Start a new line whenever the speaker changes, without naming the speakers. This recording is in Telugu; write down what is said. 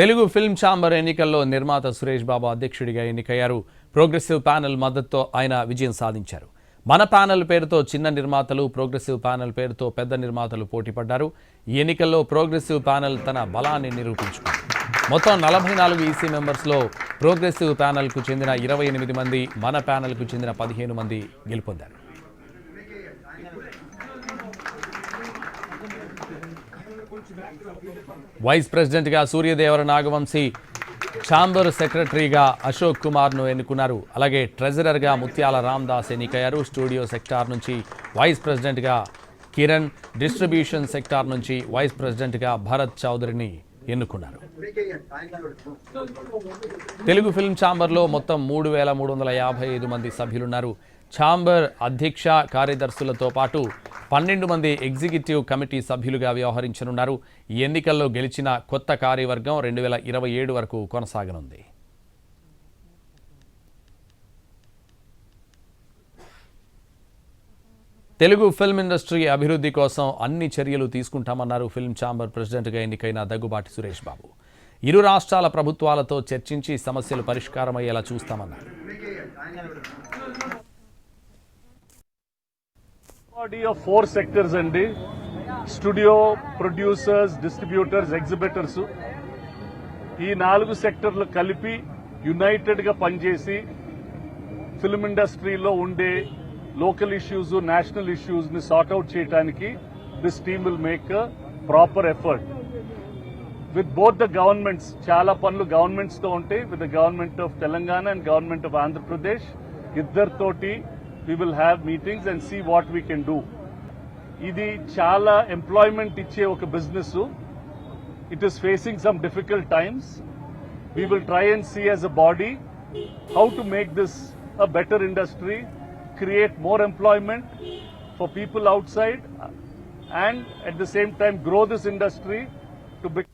తెలుగు ఫిల్మ్ ఛాంబర్ ఎన్నికల్లో నిర్మాత సురేష్ బాబు అధ్యక్షుడిగా ఎన్నికయ్యారు. ప్రోగ్రెసివ్ ప్యానెల్ మద్దతుతో ఆయన విజయం సాధించారు. మన ప్యానెల్ పేరుతో చిన్న నిర్మాతలు ప్రోగ్రెసివ్ ప్యానెల్ పేరుతో పెద్ద నిర్మాతలు పోటీపడ్డారు ఈ ఎన్నికల్లో ప్రోగ్రెసివ్ ప్యానెల్ తన బలాన్ని నిరూపించుకుంది. మొత్తం నలభై నాలుగు ఈసీ మెంబర్స్లో ప్రోగ్రెసివ్ ప్యానెల్కు చెందిన ఇరవై ఎనిమిది మంది మన ప్యానెల్కు చెందిన పదిహేను మంది గెలుపొందారు. వైస్ ప్రెసిడెంట్గా సూర్యదేవర నాగవంశీ ఛాంబర్ సెక్రటరీగా అశోక్ కుమార్ను ఎన్నుకున్నారు. అలాగే ట్రెజరర్గా ముత్యాల రామ్దాస్ ఎన్నికయ్యారు. స్టూడియో సెక్టార్ నుంచి వైస్ ప్రెసిడెంట్గా కిరణ్ డిస్ట్రిబ్యూషన్ సెక్టార్ నుంచి వైస్ ప్రెసిడెంట్గా భరత్ చౌదరిని ఎన్నుకున్నారు. తెలుగు ఫిల్మ్ ఛాంబర్లో మొత్తం మూడు వేల మూడు వందల యాభై ఐదు మంది సభ్యులున్నారు. ఛాంబర్ అధ్యక్ష కార్యదర్శులతో పాటు పన్నెండు మంది ఎగ్జిక్యూటివ్ కమిటీ సభ్యులుగా వ్యవహరించనున్నారు. ఈ ఎన్నికల్లో గెలిచిన కొత్త కార్యవర్గం రెండు వేల ఇరవై ఏడు వరకు కొనసాగనుంది. తెలుగు ఫిల్మ్ ఇండస్ట్రీ అభివృద్ధి కోసం అన్ని చర్యలు తీసుకుంటామన్నారు ఫిల్మ్ ఛాంబర్ ప్రెసిడెంట్గా ఎన్నికైన దగ్గుబాటి సురేష్ బాబు. ఇరు రాష్ట్రాల ప్రభుత్వాలతో చర్చించి సమస్యలు పరిష్కారమయ్యేలా చూస్తామన్నారు.
ఆఫ్ ఫోర్ సెక్టర్స్ అండి. స్టూడియో ప్రొడ్యూసర్స్ డిస్ట్రిబ్యూటర్స్ ఎగ్జిబిటర్స్ ఈ నాలుగు సెక్టర్లు కలిపి యునైటెడ్గా పనిచేసి ఫిల్మ్ ఇండస్ట్రీలో ఉండే లోకల్ ఇష్యూస్ నేషనల్ ఇష్యూస్ని సార్ట్అవుట్ చేయడానికి this team will make proper effort with both the governments చాలా పనులు గవర్నమెంట్స్తో ఉంటాయి. With the government of Telangana and government of Andhra Pradesh ఇద్దరితోటి we will have meetings and see what we can do ఇది చాలా ఎంప్లాయ్మెంట్ ఇచ్చే ఒక business it is facing some difficult times we will try and see as a body how to make this a better industry create more employment for people outside and at the same time grow this industry to become